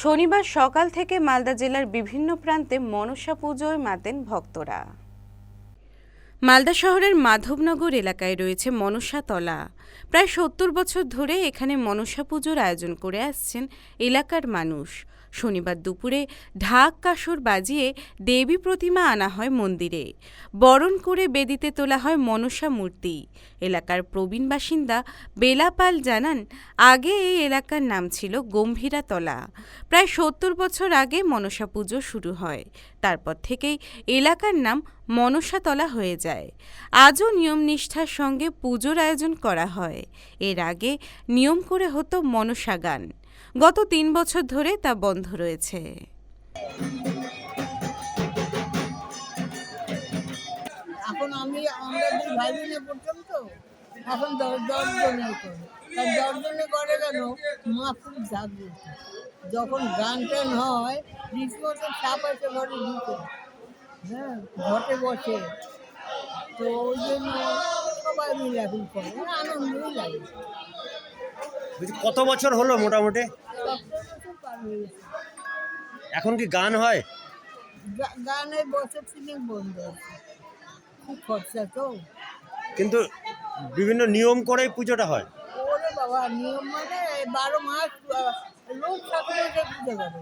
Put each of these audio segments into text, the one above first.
শনিবার সকাল থেকে মালদা জেলার বিভিন্ন প্রান্তে মনসা পুজোয় মাতেন ভক্তরা। মালদা শহরের মাধবনগর এলাকায় রয়েছে মনসাতলা প্রায় সত্তর বছর ধরে এখানে মনসা পুজোর আয়োজন করে আসছেন এলাকার মানুষ। শনিবার দুপুরে ঢাক কাসর বাজিয়ে দেবী প্রতিমা আনা হয় মন্দিরে। বরণ করে বেদিতে তোলা হয় মনসা মূর্তি। এলাকার প্রবীণ বাসিন্দা বেলাপাল জানান, আগে এই এলাকার নাম ছিল গম্ভীরাতলা। প্রায় সত্তর বছর আগে মনসা পুজো শুরু হয়। তারপর থেকেই এলাকার নাম মনসাতলা হয়ে যায়। আজও নিয়ম নিষ্ঠার সঙ্গে পুজোর আয়োজন করা হয়। এর আগে নিয়ম করে হতো মনসা গান। গত তিন বছর ধরে তা বন্ধ রয়েছে। এখন আমি ভাই বোনে করতাম তো এখন দশ দশ জনে করে দশ জনে করে কেন? মা খুব জাগ্রত যখন গান টান হয় আছে ঘরে ঢুকে হ্যাঁ ঘটে বসে। তো ওই জন্য সবাই মিলে এখন করে। আনন্দই লাগে। কত বছর হলো মোটামুটি? এখন কি গান হয়? গা- গানের বছর তিনেক বন্ধ খুব খরচা তো। কিন্তু বিভিন্ন নিয়ম করেই পুজোটা হয়। ওরে বাবা নিয়ম মানে বারো মাস রোজ ঠাকুরকে পুজো করে।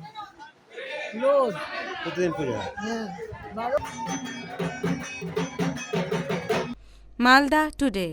রোজ। প্রতিদিন পুজো হয়। হ্যাঁ বারো মালদা টুডে।